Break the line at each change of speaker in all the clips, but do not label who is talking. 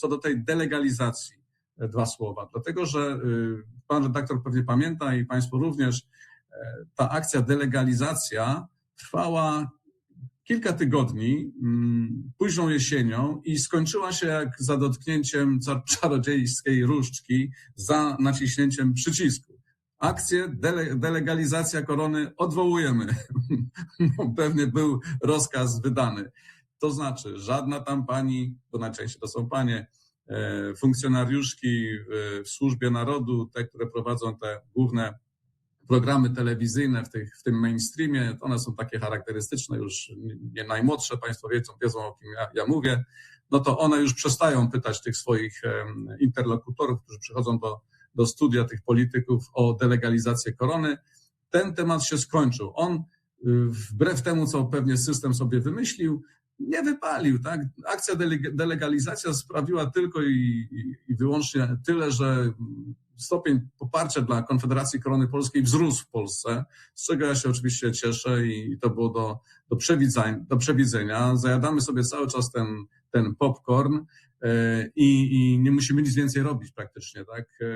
co do tej delegalizacji dwa słowa, dlatego że pan redaktor pewnie pamięta i państwo również, ta akcja delegalizacja trwała kilka tygodni, mm, późną jesienią i skończyła się jak za dotknięciem czarodziejskiej różdżki, za naciśnięciem przycisku. Akcję dele, delegalizacja korony odwołujemy. Pewnie był rozkaz wydany. To znaczy, żadna tam pani, bo najczęściej to są panie, e, funkcjonariuszki w służbie narodu, te, które prowadzą te główne programy telewizyjne w, tych, w tym mainstreamie, one są takie charakterystyczne, już nie najmłodsze, Państwo wiedzą, wiedzą o kim ja, ja mówię, no to one już przestają pytać tych swoich interlokutorów, którzy przychodzą do, do studia tych polityków o delegalizację korony. Ten temat się skończył. On wbrew temu, co pewnie system sobie wymyślił, nie wypalił. Tak? Akcja delegalizacja sprawiła tylko i, i, i wyłącznie tyle, że stopień poparcia dla Konfederacji Korony Polskiej wzrósł w Polsce, z czego ja się oczywiście cieszę i to było do, do, przewidzenia, do przewidzenia. Zajadamy sobie cały czas ten, ten popcorn e, i, i nie musimy nic więcej robić praktycznie, tak? E,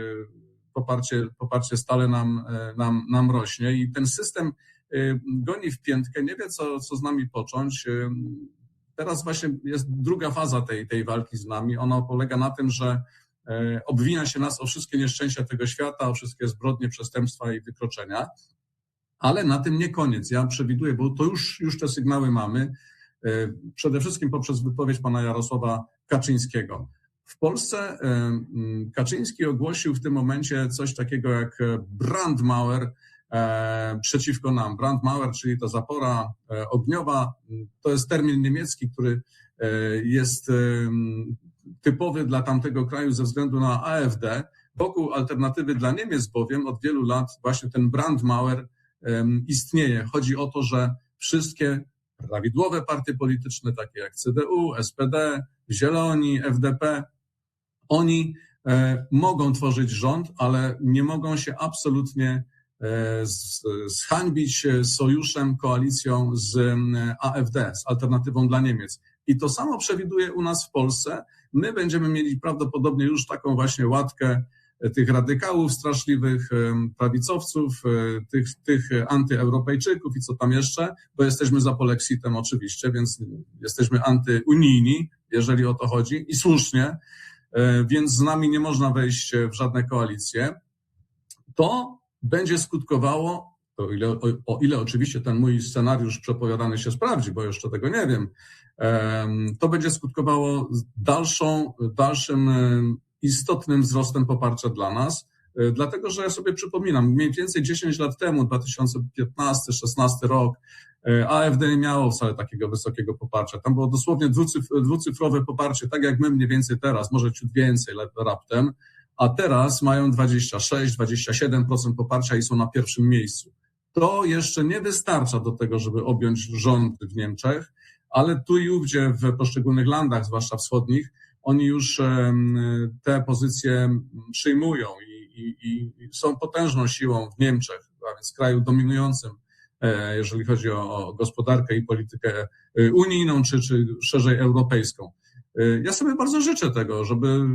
poparcie, poparcie stale nam, e, nam, nam rośnie i ten system goni w piętkę, nie wie co, co z nami począć. Teraz właśnie jest druga faza tej, tej walki z nami. Ona polega na tym, że E, obwina się nas o wszystkie nieszczęścia tego świata, o wszystkie zbrodnie, przestępstwa i wykroczenia. Ale na tym nie koniec. Ja przewiduję, bo to już, już te sygnały mamy, e, przede wszystkim poprzez wypowiedź pana Jarosława Kaczyńskiego. W Polsce e, Kaczyński ogłosił w tym momencie coś takiego jak Brandmauer przeciwko nam. Brandmauer, czyli to zapora ogniowa, to jest termin niemiecki, który jest typowy dla tamtego kraju ze względu na AfD. Wokół alternatywy dla Niemiec bowiem od wielu lat właśnie ten Brandmauer istnieje. Chodzi o to, że wszystkie prawidłowe partie polityczne, takie jak CDU, SPD, Zieloni, FDP, oni e, mogą tworzyć rząd, ale nie mogą się absolutnie e, zhańbić sojuszem, koalicją z AfD, z alternatywą dla Niemiec. I to samo przewiduje u nas w Polsce. My będziemy mieli prawdopodobnie już taką właśnie łatkę e, tych radykałów straszliwych, e, prawicowców, e, tych, tych antyeuropejczyków i co tam jeszcze, bo jesteśmy za polexitem oczywiście, więc jesteśmy antyunijni, jeżeli o to chodzi i słusznie, więc z nami nie można wejść w żadne koalicje. To będzie skutkowało o ile, o, o ile oczywiście ten mój scenariusz przepowiadany się sprawdzi, bo jeszcze tego nie wiem, to będzie skutkowało dalszą, dalszym istotnym wzrostem poparcia dla nas, e, dlatego że ja sobie przypominam, mniej więcej 10 lat temu, 2015-16 rok, e, AfD nie miało wcale takiego wysokiego poparcia. Tam było dosłownie dwucyfrowe poparcie, tak jak my mniej więcej teraz, może ciut więcej raptem, a teraz mają 26-27% poparcia i są na pierwszym miejscu. To jeszcze nie wystarcza do tego, żeby objąć rząd w Niemczech, ale tu i ówdzie w poszczególnych landach, zwłaszcza wschodnich, oni już te pozycje przyjmują i, i, i są potężną siłą w Niemczech, a więc kraju dominującym, e, jeżeli chodzi o, gospodarkę i politykę e, unijną, czy, czy szerzej europejską. E, ja sobie bardzo życzę tego, żeby,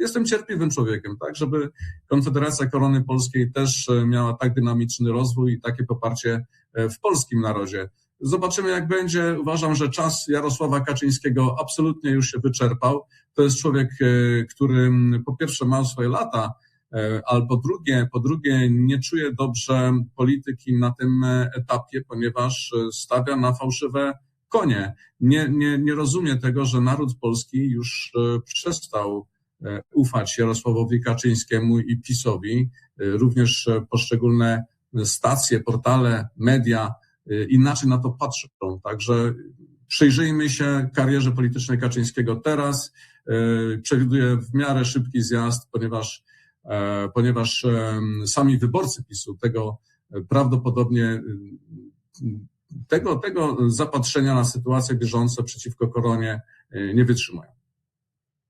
jestem cierpliwym człowiekiem, tak, żeby Konfederacja Korony Polskiej też miała tak dynamiczny rozwój i takie poparcie w polskim narodzie. Zobaczymy, jak będzie. Uważam, że czas Jarosława Kaczyńskiego absolutnie już się wyczerpał. To jest człowiek, e, który po pierwsze ma swoje lata, e, ale po drugie, po drugie nie czuje dobrze polityki na tym etapie, ponieważ stawia na fałszywe konie. Nie, nie, nie rozumie tego, że naród polski już e, przestał ufać Jarosławowi Kaczyńskiemu i PiSowi. Również poszczególne stacje, portale, media inaczej na to patrzą. Także przyjrzyjmy się karierze politycznej Kaczyńskiego teraz. Przewiduję w miarę szybki zjazd, ponieważ, e, ponieważ sami wyborcy PiSu tego prawdopodobnie tego, tego zapatrzenia na sytuację bieżącą przeciwko koronie nie wytrzymają.